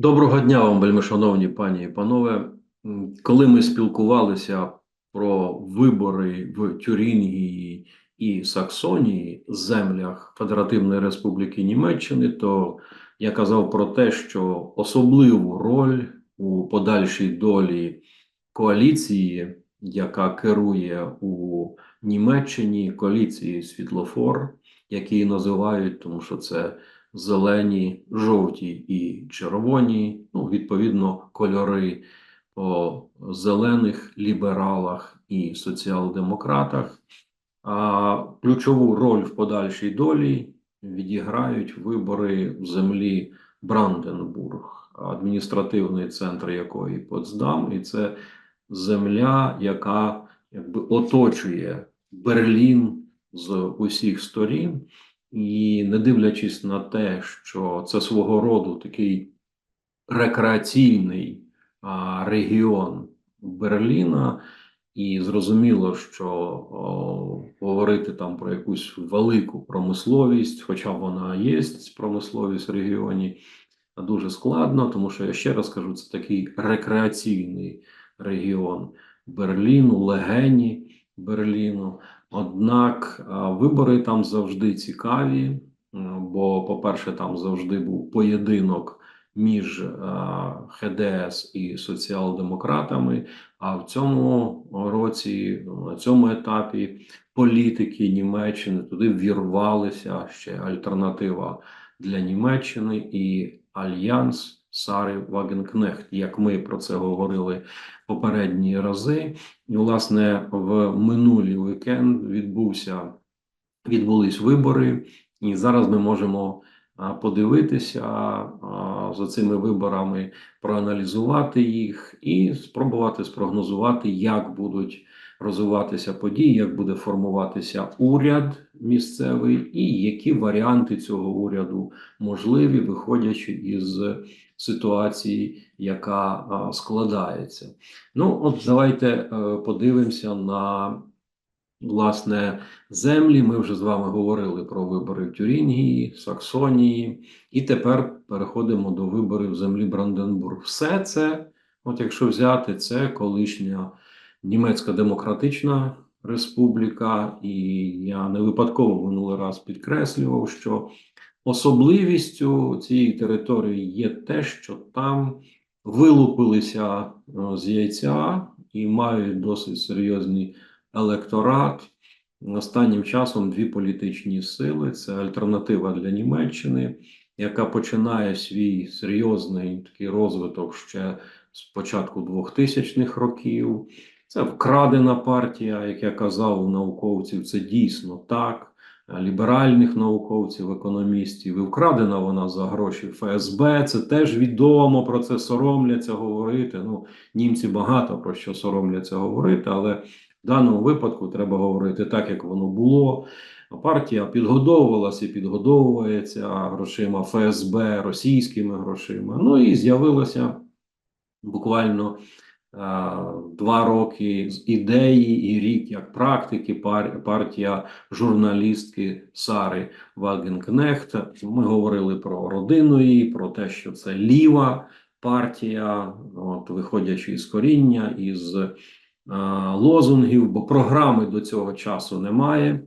Доброго дня вам, вельмишановні пані і панове. Коли ми спілкувалися про вибори в Тюрінгії і Саксонії, землях Федеративної Республіки Німеччини, то я казав про те, що особливу роль у подальшій долі коаліції, яка керує у Німеччині, коаліції Світлофор, які її називають, тому що це зелені, жовті і червоні, ну, відповідно, кольори по зелених лібералах і соціал-демократах. А ключову роль в подальшій долі відіграють вибори в землі Бранденбург, адміністративний центр якої Потсдам, і це земля, яка якби оточує Берлін з усіх сторін. І не дивлячись на те, що це свого роду такий рекреаційний а, регіон Берліна, і зрозуміло, що о, говорити там про якусь велику промисловість, хоча вона є промисловість в регіоні, дуже складно, тому що я ще раз кажу, це такий рекреаційний регіон Берліну, легені Берліну. Однак вибори там завжди цікаві, бо, по-перше, там завжди був поєдинок між ХДС і соціал-демократами. А в цьому році, на цьому етапі політики Німеччини туди вірвалися ще альтернатива для Німеччини і Альянс Сари Вагенкнехт, як ми про це говорили попередні рази. І, власне, в минулий вікенд відбувся відбулись вибори, і зараз ми можемо подивитися за цими виборами, проаналізувати їх і спробувати спрогнозувати, як будуть розвиватися події, як буде формуватися уряд місцевий, і які варіанти цього уряду можливі, виходячи із ситуації, яка складається. Ну, от давайте е, подивимося на власне землі. Ми вже з вами говорили про вибори в Тюрінгії, Саксонії, і тепер переходимо до виборів землі Бранденбург. Все це, от якщо взяти, це колишня Німецька Демократична Республіка, і я не випадково минулий раз підкреслював, що особливістю цієї території є те, що там вилупилися е, з яйця і мають досить серйозний електорат. Останнім часом дві політичні сили: це альтернатива для Німеччини, яка починає свій серйозний такий розвиток ще з початку 2000-х років. Це вкрадена партія, як я казав науковців, це дійсно так. Ліберальних науковців, економістів, і вкрадена вона за гроші ФСБ. Це теж відомо про це соромляться говорити. Ну, німці багато про що соромляться говорити, але в даному випадку треба говорити так, як воно було. Партія підгодовувалася і підгодовується грошима ФСБ, російськими грошима. Ну і з'явилося буквально два роки з ідеї і рік як практики пар, партія журналістки Сари Вагенкнехта. Ми говорили про родину її, про те, що це ліва партія, от виходячи із коріння, із а, лозунгів, бо програми до цього часу немає.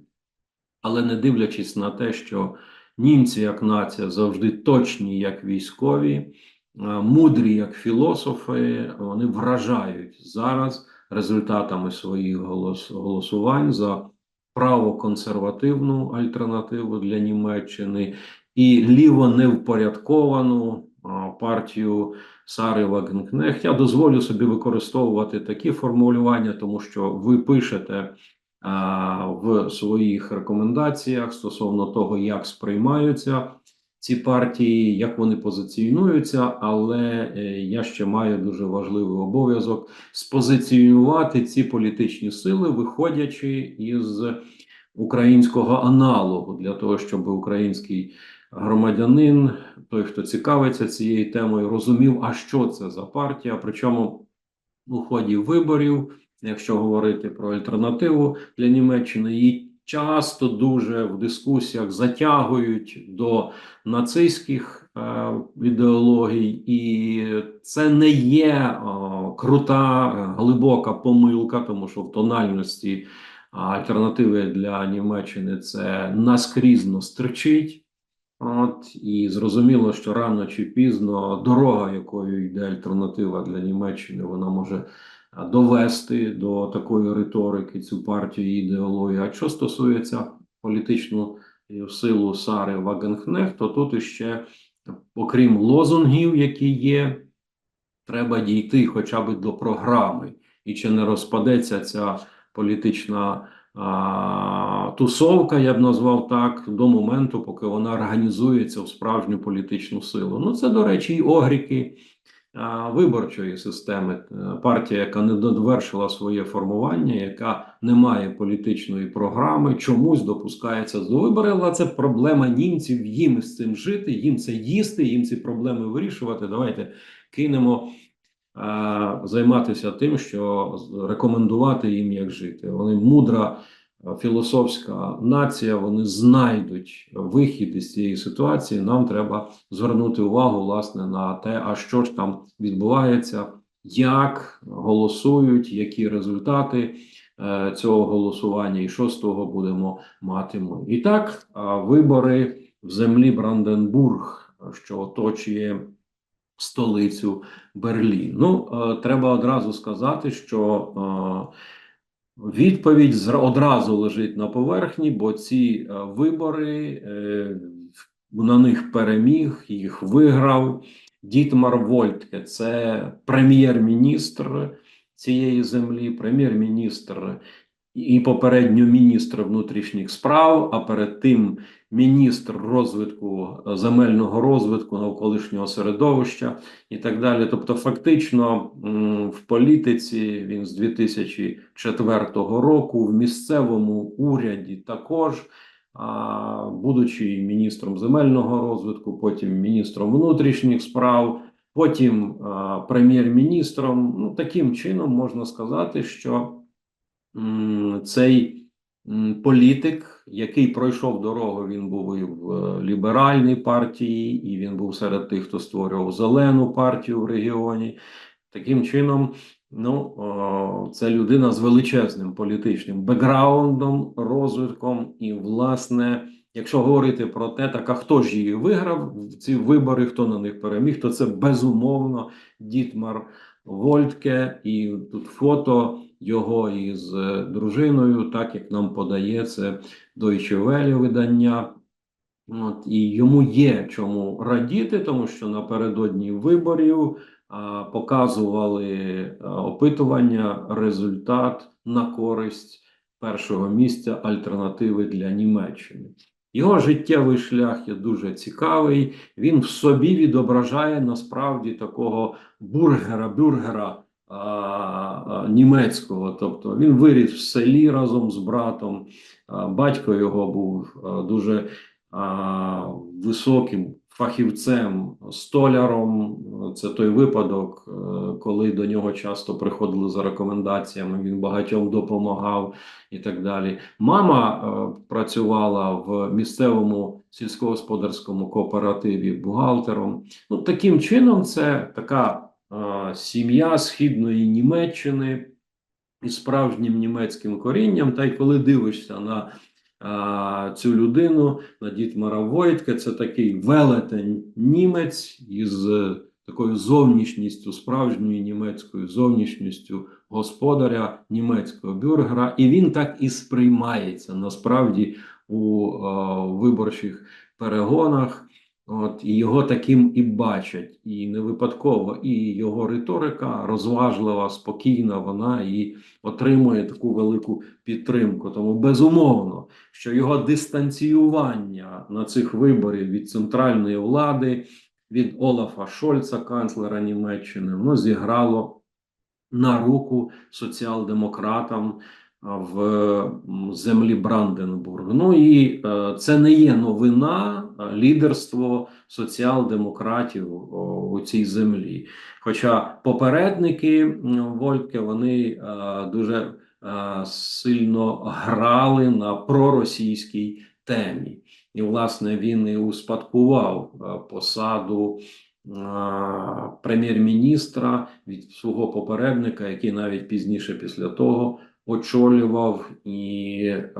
Але не дивлячись на те, що німці як нація завжди точні як військові мудрі як філософи, вони вражають зараз результатами своїх голос, голосувань за правоконсервативну альтернативу для Німеччини і ліво невпорядковану партію Сари Вагенкнехт. Я дозволю собі використовувати такі формулювання, тому що ви пишете. В своїх рекомендаціях стосовно того, як сприймаються ці партії, як вони позиціонуються, але е, я ще маю дуже важливий обов'язок спозиціонувати ці політичні сили, виходячи із українського аналогу, для того, щоб український громадянин, той, хто цікавиться цією темою, розумів, а що це за партія. Причому у ході виборів, якщо говорити про альтернативу для Німеччини, її часто дуже в дискусіях затягують до нацистських е, ідеологій, і це не є о, крута, е, глибока помилка, тому що в тональності альтернативи для Німеччини це наскрізно стерчить. От і зрозуміло, що рано чи пізно дорога, якою йде альтернатива для Німеччини, вона може довести до такої риторики цю партію і ідеологію. А що стосується політичну силу Сари Вагенхнех, то тут іще, окрім лозунгів, які є, треба дійти хоча б до програми, і чи не розпадеться ця політична а, тусовка, я б назвав так, до моменту, поки вона організується в справжню політичну силу. Ну, це, до речі, і огріки виборчої системи. Е, Партія, яка не довершила своє формування, яка не має політичної програми, чомусь допускається до виборів, але це проблема німців. Їм з цим жити, їм це їсти, їм ці проблеми вирішувати. Давайте кинемо е, займатися тим, що рекомендувати їм, як жити. Вони мудра е, філософська нація, вони знайдуть вихід із цієї ситуації. Нам треба звернути увагу власне на те, а що ж там відбувається, як голосують, які результати е, цього голосування, і що з того будемо мати ми. І так, вибори в землі Бранденбург, що оточує столицю Берлін. Ну, е, треба одразу сказати, що е, відповідь одразу лежить на поверхні, бо ці е, вибори е, на них переміг, їх виграв Дітмар Вольтке. Це прем'єр-міністр цієї землі, прем'єр-міністр і попередньо міністр внутрішніх справ, а перед тим міністр розвитку е, земельного розвитку навколишнього середовища і так далі. Тобто, фактично в політиці він з 2004 року в місцевому уряді також. Будучи міністром земельного розвитку, потім міністром внутрішніх справ, потім прем'єр-міністром. Ну таким чином можна сказати, що цей політик, який пройшов дорогу, він був і в е, ліберальній партії, і він був серед тих, хто створював зелену партію в регіоні. Таким чином, ну це людина з величезним політичним бекграундом, розвитком, і, власне, якщо говорити про те, так а хто ж її виграв в ці вибори, хто на них переміг, то це безумовно Дітмар Вольтке, і тут фото його із е, дружиною, так як нам подає це Deutsche Welle видання. От, і йому є чому радіти, тому що напередодні виборів а, показували а, опитування, результат на користь першого місця альтернативи для Німеччини. Його життєвий шлях є дуже цікавий. Він в собі відображає насправді такого бургера, бюргера а, а, німецького. Тобто він виріс в селі разом з братом. Батько його був дуже високим фахівцем, столяром. Це той випадок, е, коли до нього часто приходили за рекомендаціями. Він багатьом допомагав і так далі. Мама е, працювала в місцевому сільськогосподарському кооперативі бухгалтером. Ну, таким чином, це така сім'я східної Німеччини із справжнім німецьким корінням. Та й коли дивишся на а, цю людину, на Дітмара Войтка, це такий велетень німець із е, такою зовнішністю, справжньою німецькою зовнішністю господаря німецького бюргера, і він так і сприймається насправді у е, виборчих перегонах. От і його таким і бачать, і не випадково, і його риторика розважлива, спокійна. Вона і отримує таку велику підтримку. Тому безумовно, що його дистанціювання на цих виборів від центральної влади, від Олафа Шольца, канцлера Німеччини, воно зіграло на руку соціал-демократам в землі Бранденбург. Ну і е, це не є новина, лідерство соціал-демократів у цій землі. Хоча попередники м, Вольтке вони е, дуже е, сильно грали на проросійській темі. І, власне, він і успадкував е, посаду е, прем'єр-міністра від свого попередника, який навіть пізніше після того очолював і е,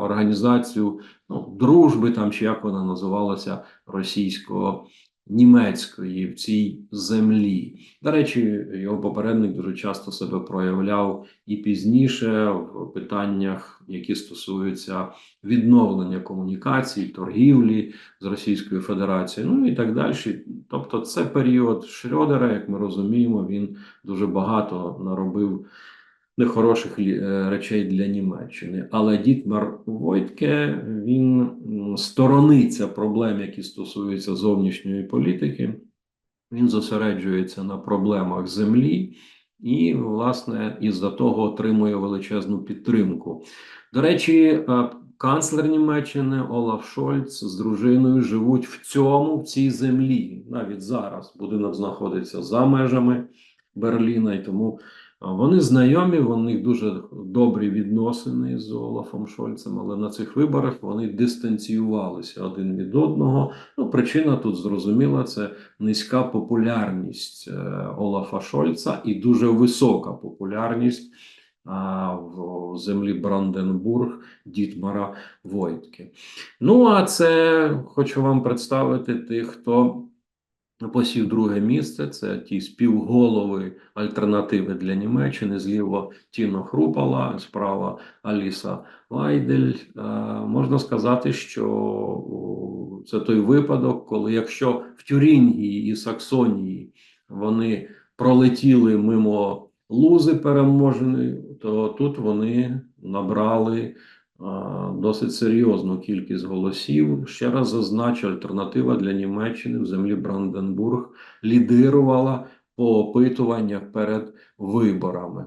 організацію ну, дружби, там чи як вона називалася російського. Німецької в цій землі. До речі, його попередник дуже часто себе проявляв і пізніше в питаннях, які стосуються відновлення комунікацій, торгівлі з Російською Федерацією, ну і так далі. Тобто, це період Шрёдера, як ми розуміємо, він дуже багато наробив нехороших е, речей для Німеччини. Але Дітмар Войтке він сторониться проблем, які стосуються зовнішньої політики. Він зосереджується на проблемах землі і, власне, із-за того отримує величезну підтримку. До речі, е, канцлер Німеччини Олаф Шольц з дружиною живуть в цьому, в цій землі. Навіть зараз будинок знаходиться за межами Берліна, і тому вони знайомі, у них дуже добрі відносини з Олафом Шольцем, але на цих виборах вони дистанціювалися один від одного. Ну, причина тут зрозуміла, це низька популярність е, Олафа Шольца і дуже висока популярність в землі Бранденбург Дітмара Войтки. Ну, а це хочу вам представити тих, хто посів друге місце. Це ті співголови альтернативи для Німеччини. Зліва Тіно Хрупала, справа Аліса Вайдель. Е, можна сказати, що це той випадок, коли якщо в Тюрінгії і Саксонії вони пролетіли мимо лузи переможеної, то тут вони набрали досить серйозну кількість голосів. Ще раз зазначу, альтернатива для Німеччини в землі Бранденбург лідирувала по опитуваннях перед виборами.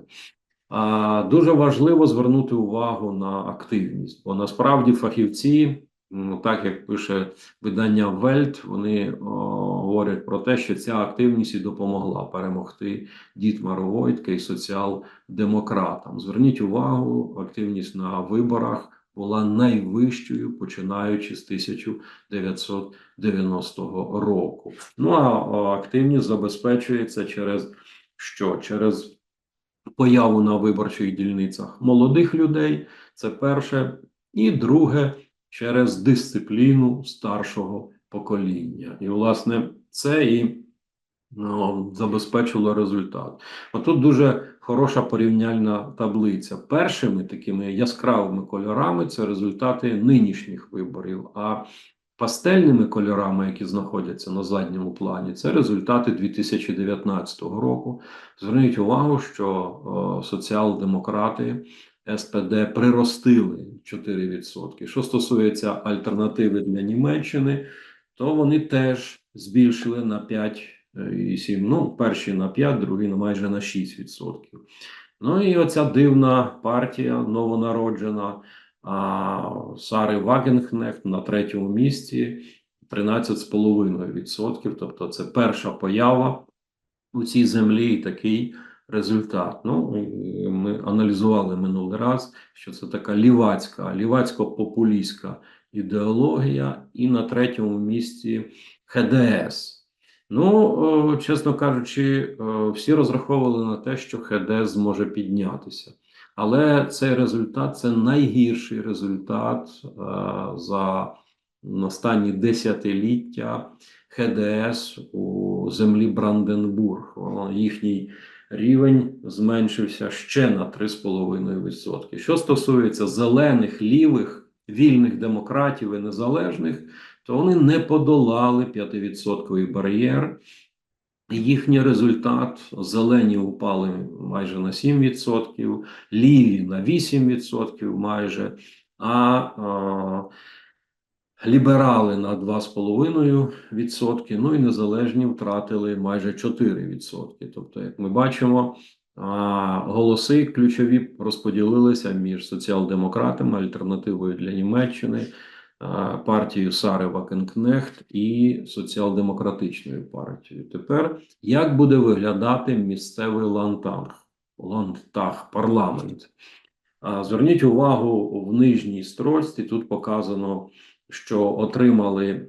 А, дуже важливо звернути увагу на активність, бо насправді фахівці, м, так як пише видання Вельт, вони о, говорять про те, що ця активність і допомогла перемогти Дітмару Войтке і соціал-демократам. Зверніть увагу, активність на виборах була найвищою, починаючи з 1990 року. Ну а о, активність забезпечується через що? Через появу на виборчих дільницях молодих людей. Це перше, і друге через дисципліну старшого покоління. І, власне, це і ну, забезпечило результат. Отут дуже хороша порівняльна таблиця. Першими такими яскравими кольорами це результати нинішніх виборів. А пастельними кольорами, які знаходяться на задньому плані, це результати 2019 року. Зверніть увагу, що соціал-демократи СПД приростили 4%. Що стосується альтернативи для Німеччини, то вони теж збільшили на 5,7%. Ну, перші на 5, другі на майже на 6%. Ну і оця дивна партія новонароджена а, Сари Вагенхнехт на третьому місці 13,5%. Тобто це перша поява у цій землі і такий результат. Ну, ми аналізували минулий раз, що це така лівацька, лівацько-популістська ідеологія, і на третьому місці ХДС. Ну, чесно кажучи, всі розраховували на те, що ХДС зможе піднятися. Але цей результат це найгірший результат е, за останні десятиліття ХДС у землі Бранденбург. Їхній рівень зменшився ще на 3,5%. Що стосується зелених, лівих, вільних демократів і незалежних, то вони не подолали 5% бар'єр. Їхній результат зелені упали майже на 7%, ліві на 8% майже, а, ліберали на 2,5%, ну і незалежні втратили майже 4%. Тобто, як ми бачимо, голоси ключові розподілилися між соціал-демократами, альтернативою для Німеччини, партією Сари Вакенкнехт і соціал-демократичною партією. Тепер як буде виглядати місцевий лантаг, лантаг, парламент? Зверніть увагу в нижній строчці. Тут показано, що отримали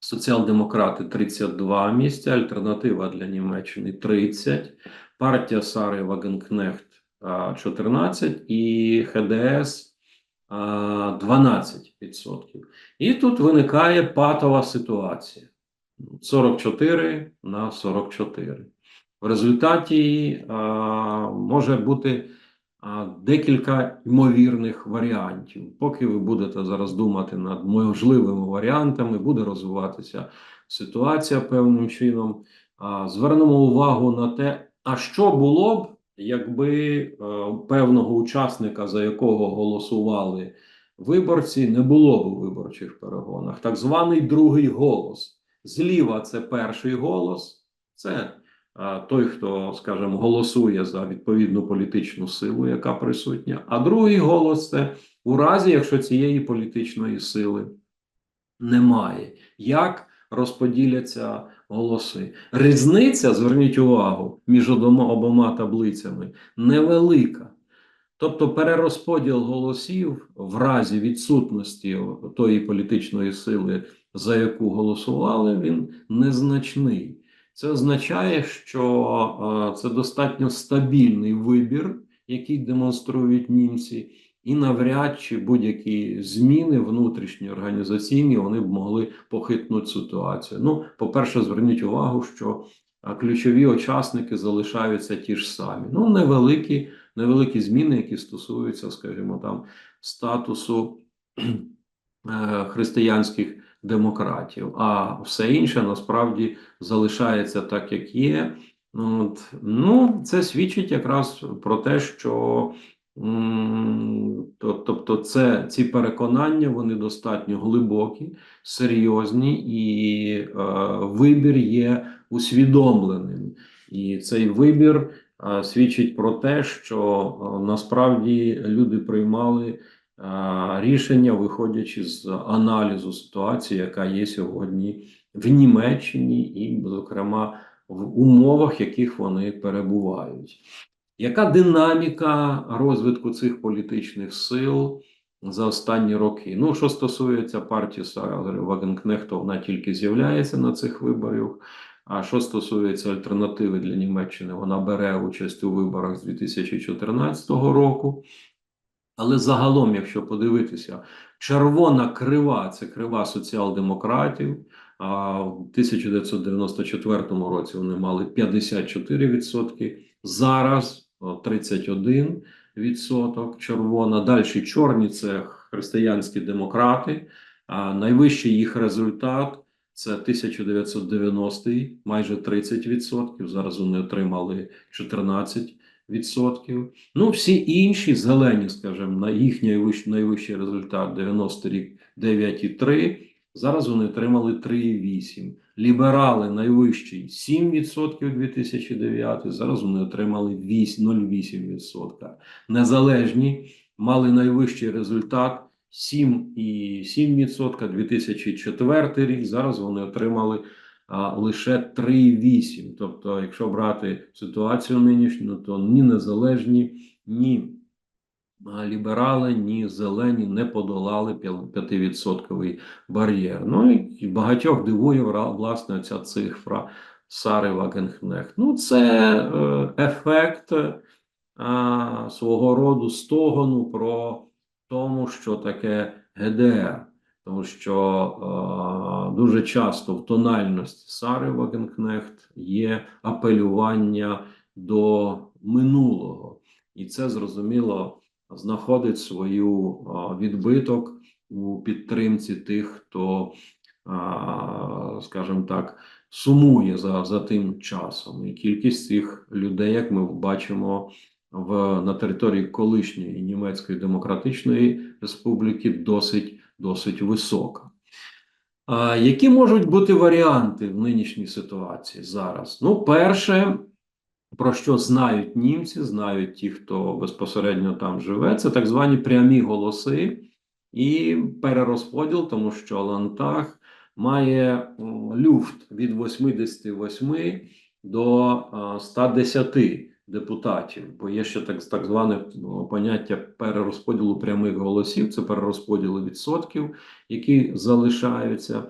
соціал-демократи 32 місця, альтернатива для Німеччини 30, партія Сари Вагенкнехт 14 і ХДС 12%. І тут виникає патова ситуація: 44 на 44. В результаті а, може бути декілька ймовірних варіантів. Поки ви будете зараз думати над можливими варіантами, буде розвиватися ситуація певним чином. Звернемо увагу на те, а що було б, якби е, певного учасника, за якого голосували виборці, не було б у виборчих перегонах. Так званий другий голос. Зліва це перший голос, це той, хто, скажімо, голосує за відповідну політичну силу, яка присутня. А другий голос це у разі, якщо цієї політичної сили немає. Як розподіляться голоси? Різниця, зверніть увагу, між обома, таблицями невелика. Тобто перерозподіл голосів в разі відсутності тої політичної сили, за яку голосували, він незначний. Це означає, що е, це достатньо стабільний вибір, який демонструють німці, і навряд чи будь-які зміни внутрішні організаційні вони б могли похитнути ситуацію. Ну, по-перше, зверніть увагу, що е, ключові учасники залишаються ті ж самі. Ну, невеликі, невеликі зміни, які стосуються, скажімо, там статусу е, християнських демократів, а все інше насправді залишається так, як є. От. Ну, це свідчить якраз про те, що то, тобто, це ці переконання вони достатньо глибокі, серйозні, і е, вибір є усвідомленим. І цей вибір е, свідчить про те, що е, насправді люди приймали рішення, виходячи з аналізу ситуації, яка є сьогодні в Німеччині, і, зокрема, в умовах, яких вони перебувають. Яка динаміка розвитку цих політичних сил за останні роки? Ну, що стосується партії Сари Вагенкнехта, вона тільки з'являється на цих виборах. А що стосується альтернативи для Німеччини, вона бере участь у виборах з 2014 року. Але загалом, якщо подивитися, червона крива це крива соціал-демократів. А в 1994 році вони мали 54%, зараз 31% червона. Далі чорні це християнські демократи. А найвищий їх результат це 1990 майже 30%. Зараз вони отримали 14% відсотків. Ну, всі інші зелені, скажімо, на їхній найвищий, результат 90 рік 9,3. Зараз вони отримали 3,8. Ліберали найвищий 7% 2009, зараз вони отримали 0,8%. Незалежні мали найвищий результат 7,7% 2004 рік. Зараз вони отримали лише 3,8. Тобто, якщо брати ситуацію нинішню, то ні незалежні, ні ліберали, ні зелені не подолали 5% бар'єр. Ну і багатьох дивує власне ця цифра Сари Вагенхнехт. Ну, це е, ефект а, свого роду стогону про тому, що таке ГДР. Тому що е, дуже часто в тональності Сари Вагенкнехт є апелювання до минулого, і це зрозуміло знаходить свою е, відбиток у підтримці тих, хто, е, скажімо так, сумує за, за тим часом. І кількість цих людей, як ми бачимо. В на території колишньої німецької демократичної республіки досить досить висока. А, Які можуть бути варіанти в нинішній ситуації зараз? Ну, перше, про що знають німці, знають ті, хто безпосередньо там живе, це так звані прямі голоси і перерозподіл, тому що Лантах має люфт від 88 до 110 депутатів, бо є ще так, так зване ну, поняття перерозподілу прямих голосів, це перерозподіли відсотків, які залишаються.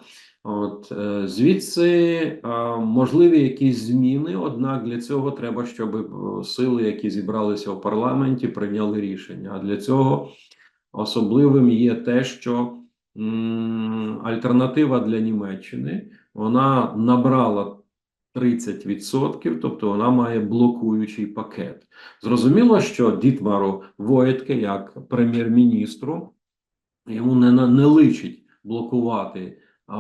От е, звідси е, можливі якісь зміни однак для цього треба, щоб е, сили, які зібралися в парламенті, прийняли рішення. А для цього особливим є те, що альтернатива для Німеччини вона набрала 30%, тобто вона має блокуючий пакет. Зрозуміло, що Дітмару Воєтке, як прем'єр-міністру, йому не, не личить блокувати а,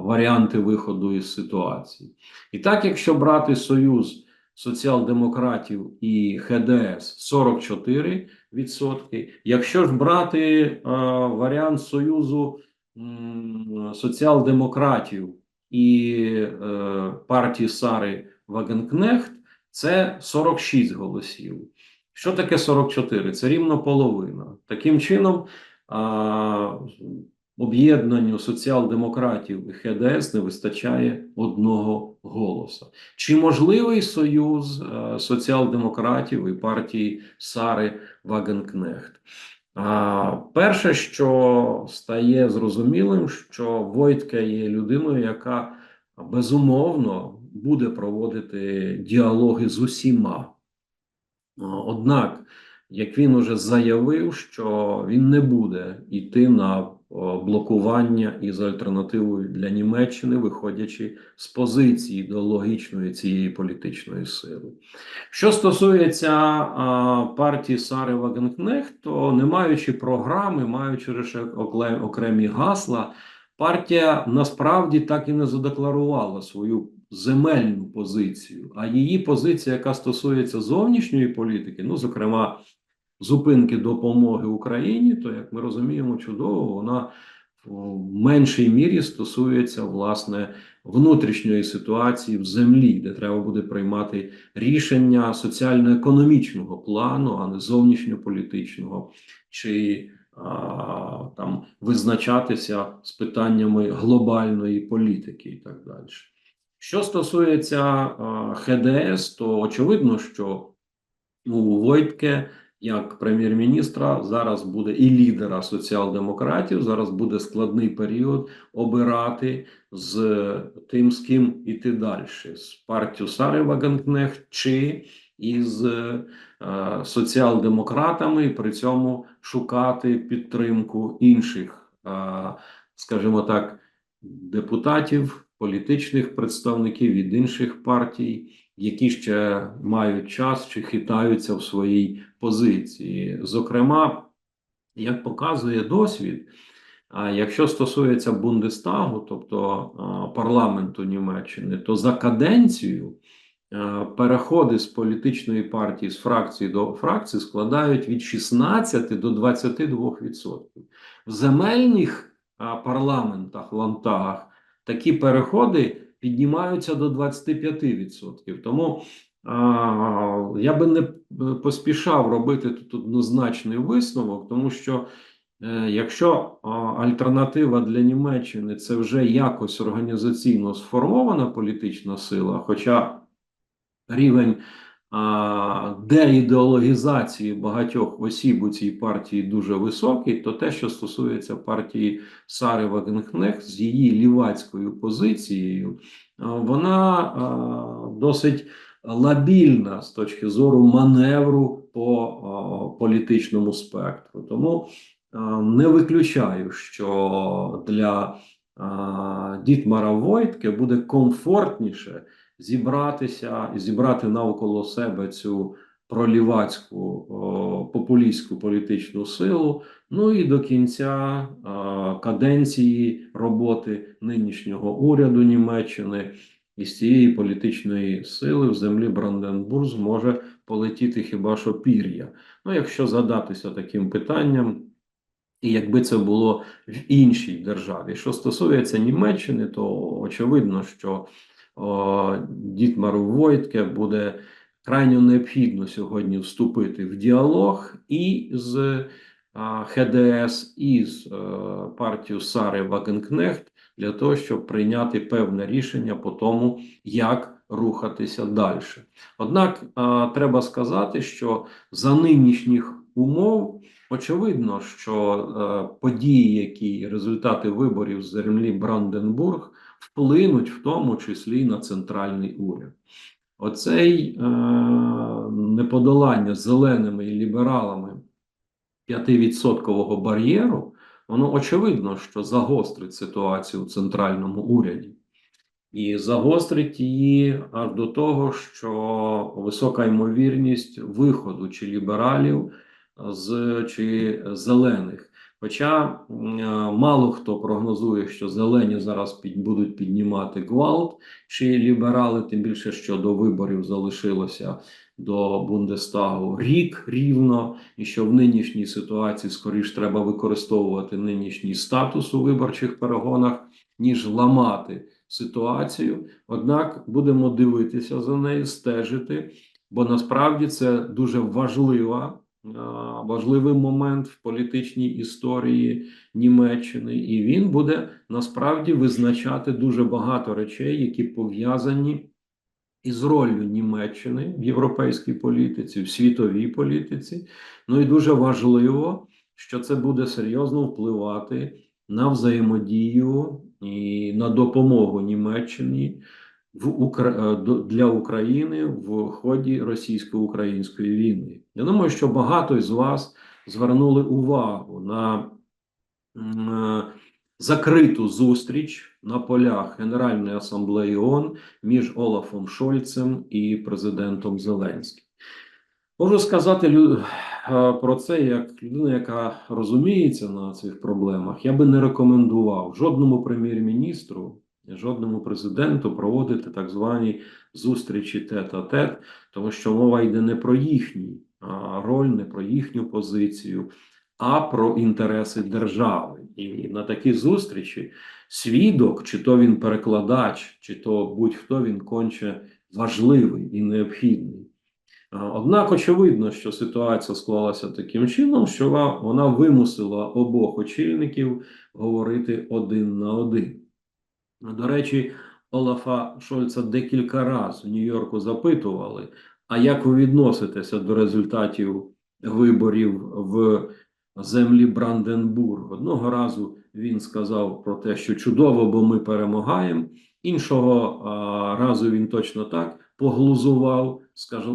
варіанти виходу із ситуації. І так, якщо брати союз соціал-демократів і ХДС 44%, якщо ж брати а, варіант союзу соціал-демократів і е, партії Сари Вагенкнехт, це 46 голосів. Що таке 44? Це рівно половина. Таким чином, об'єднанню соціал-демократів і ХДС не вистачає одного голоса. Чи можливий союз е, соціал-демократів і партії Сари Вагенкнехт? Перше, що стає зрозумілим, що Войтке є людиною, яка безумовно буде проводити діалоги з усіма. Однак, як він уже заявив, що він не буде йти на блокування із альтернативою для Німеччини, виходячи з позиції ідеологічної цієї політичної сили. Що стосується а, партії Сари Вагенкнехт, то не маючи програми, маючи лише окремі гасла, партія насправді так і не задекларувала свою земельну позицію. А її позиція, яка стосується зовнішньої політики, ну зокрема зупинки допомоги Україні, то як ми розуміємо, чудово, вона в меншій мірі стосується власне внутрішньої ситуації в землі, де треба буде приймати рішення соціально-економічного плану, а не зовнішньополітичного, чи а, там визначатися з питаннями глобальної політики і так далі. Що стосується а, ХДС, то очевидно, що у Войтке як прем'єр-міністра зараз буде і лідера соціал-демократів. Зараз буде складний період обирати з тим, з ким іти далі, з партію Сари Вагенкнехт чи із е, соціал-демократами, і при цьому шукати підтримку інших, е, скажімо так, депутатів, політичних представників від інших партій, які ще мають час чи хитаються в своїй позиції. Зокрема, як показує досвід, якщо стосується Бундестагу, тобто парламенту Німеччини, то за каденцію переходи з політичної партії з фракції до фракції складають від 16 до 22%. В земельних парламентах, лантагах такі переходи піднімаються до 25%. Тому а, я би не поспішав робити тут однозначний висновок, тому що е, якщо альтернатива для Німеччини це вже якось організаційно сформована політична сила, хоча рівень деідеологізації багатьох осіб у цій партії дуже високий, то те, що стосується партії Сари Вагенкнехт з її лівацькою позицією, вона досить лабільна з точки зору маневру по політичному спектру. Тому не виключаю, що для Дітмара Войтке буде комфортніше зібратися і зібрати навколо себе цю пролівацьку популістську політичну силу. Ну і до кінця каденції роботи нинішнього уряду Німеччини із цієї політичної сили в землі Бранденбург зможе полетіти хіба що пір'я. Ну, якщо задатися таким питанням. І якби це було в іншій державі, що стосується Німеччини, то очевидно, що Дітмару Войтке буде крайньо необхідно сьогодні вступити в діалог і з ХДС, і з е, партією Сари Вагенкнехт для того, щоб прийняти певне рішення по тому, як рухатися далі. Однак треба сказати, що за нинішніх умов очевидно, що е, події, які результати виборів з землі Бранденбург вплинуть в тому числі на центральний уряд. Оцей е, неподолання зеленими і лібералами 5% бар'єру, воно очевидно, що загострить ситуацію у центральному уряді. І загострить її аж до того, що висока ймовірність виходу чи лібералів з чи зелених. Хоча е, мало хто прогнозує, що зелені зараз під, будуть піднімати гвалт, чи ліберали, тим більше, що до виборів залишилося до Бундестагу рік рівно, і що в нинішній ситуації скоріш треба використовувати нинішній статус у виборчих перегонах, ніж ламати ситуацію. Однак будемо дивитися за нею, стежити, бо насправді це дуже важлива. А, Важливий момент в політичній історії Німеччини, і він буде насправді визначати дуже багато речей, які пов'язані із роллю Німеччини в європейській політиці, в світовій політиці. Ну і дуже важливо, що це буде серйозно впливати на взаємодію і на допомогу Німеччині в е, для України в ході російсько-української війни. Я думаю, що багато із вас звернули увагу на е, закриту зустріч на полях Генеральної асамблеї ООН між Олафом Шольцем і президентом Зеленським. Можу сказати е, про це як людина, яка розуміється на цих проблемах. Я би не рекомендував жодному прем'єр-міністру, жодному президенту проводити так звані зустрічі тет-а-тет, тому що мова йде не про їхню роль, не про їхню позицію, а про інтереси держави. І на такі зустрічі свідок, чи то він перекладач, чи то будь-хто він конче важливий і необхідний. Однак очевидно, що ситуація склалася таким чином, що вона вимусила обох очільників говорити один на один. До речі, Олафа Шольца декілька разів в Нью-Йорку запитували: а як ви відноситеся до результатів виборів в землі Бранденбург? Одного разу він сказав про те, що чудово, бо ми перемагаємо. Іншого а, разу він точно так поглузував,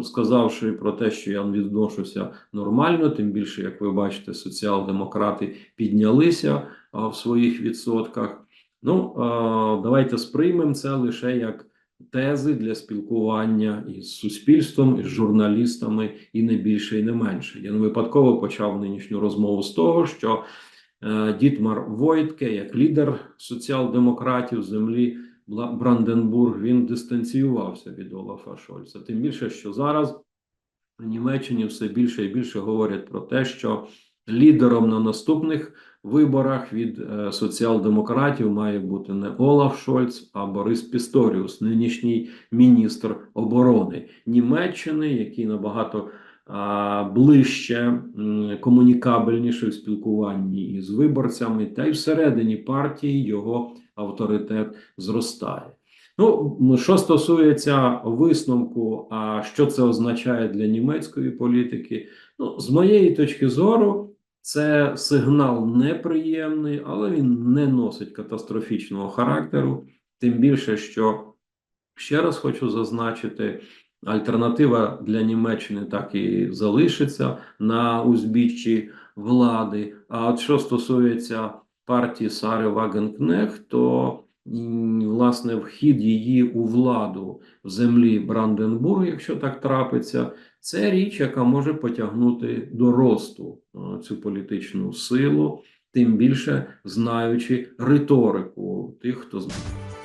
сказавши про те, що я відношуся нормально, тим більше, як ви бачите, соціал-демократи піднялися а, в своїх відсотках. Ну, давайте сприймемо це лише як тези для спілкування із суспільством, із журналістами, і не більше, і не менше. Я не випадково почав нинішню розмову з того, що е, Дітмар Войтке, як лідер соціал-демократів землі Бранденбург, він дистанціювався від Олафа Шольца. Тим більше, що зараз в Німеччині все більше і більше говорять про те, що лідером на наступних виборах від е, соціал-демократів має бути не Олаф Шольц, а Борис Пісторіус, нинішній міністр оборони Німеччини, який набагато ближче, комунікабельніше в спілкуванні із виборцями, та й всередині партії його авторитет зростає. Ну, що стосується висновку, а що це означає для німецької політики, ну, з моєї точки зору, це сигнал неприємний, але він не носить катастрофічного характеру. Тим більше, що ще раз хочу зазначити, альтернатива для Німеччини так і залишиться на узбіччі влади. А от що стосується партії Сари Вагенкнех, то власне вхід її у владу в землі Бранденбург, якщо так трапиться, це річ, яка може потягнути до росту е, цю політичну силу, тим більше знаючи риторику тих, хто знає.